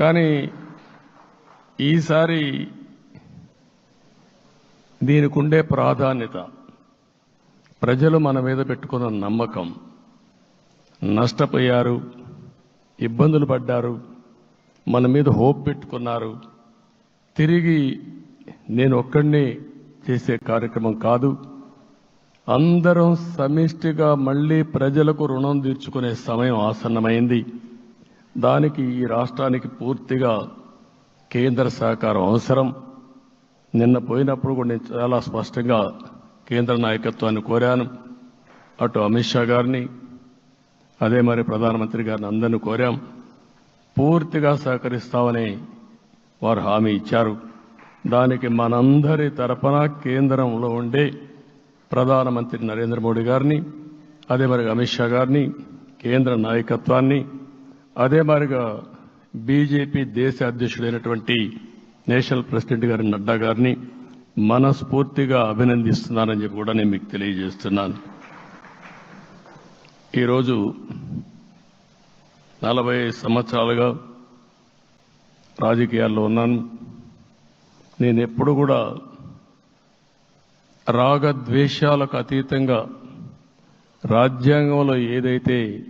కానీ ఈసారి దీనికి ఉండే ప్రాధాన్యత. ప్రజలు మన మీద పెట్టుకున్న నమ్మకం. నష్టపోయారు ఇబ్బందులు పడ్డారు మన మీద హోప్ పెట్టుకున్నారు. తిరిగి నేను ఒక్కడినే చేసే కార్యక్రమం కాదు. అందరం సమిష్టిగా మళ్ళీ ప్రజలకు రుణం తీర్చుకునే సమయం ఆసన్నమైంది. దానికి ఈ రాష్ట్రానికి పూర్తిగా కేంద్ర సహకారం అవసరం. నిన్న పోయినప్పుడు కూడా నేను చాలా స్పష్టంగా కేంద్ర నాయకత్వాన్ని కోరాను. అటు అమిత్ షా గారిని అదే మరి ప్రధానమంత్రి గారిని అందరినీ కోరాం. పూర్తిగా సహకరిస్తామని వారు హామీ ఇచ్చారు. దానికి మనందరి తరపున కేంద్రంలో ఉండే ప్రధానమంత్రి నరేంద్ర మోడీ గారిని అదే మరి అమిత్ షా గారిని కేంద్ర నాయకత్వాన్ని అదే మరిగా బీజేపీ దేశ అధ్యక్షుడైనటువంటి నేషనల్ ప్రెసిడెంట్ గారి నడ్డా గారిని మనస్ఫూర్తిగా అభినందిస్తున్నానని చెప్పి కూడా నేను మీకు తెలియజేస్తున్నాను. ఈరోజు నలభై సంవత్సరాలుగా రాజకీయాల్లో ఉన్నాను. నేను ఎప్పుడు కూడా రాగద్వేషాలకు అతీతంగా రాజ్యాంగంలో ఏదైతే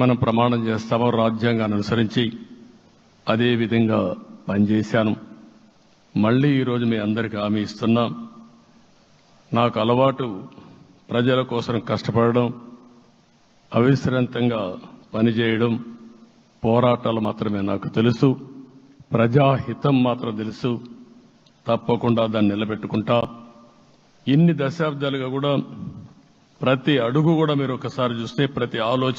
మనం ప్రమాణం చేస్తామో రాజ్యాంగాన్ని అనుసరించి అదే విధంగా పనిచేశాను. మళ్ళీ ఈరోజు మీ అందరికీ హామీ ఇస్తున్నా నాకు అలవాటు ప్రజల కోసం కష్టపడడం అవిశ్రాంతంగా పనిచేయడం పోరాటాలు మాత్రమే నాకు తెలుసు. ప్రజాహితం మాత్రం తెలుసు. తప్పకుండా దాన్ని నిలబెట్టుకుంటా. ఇన్ని దశాబ్దాలుగా కూడా ప్రతి అడుగు కూడా మీరు ఒకసారి చూస్తే ప్రతి ఆలోచన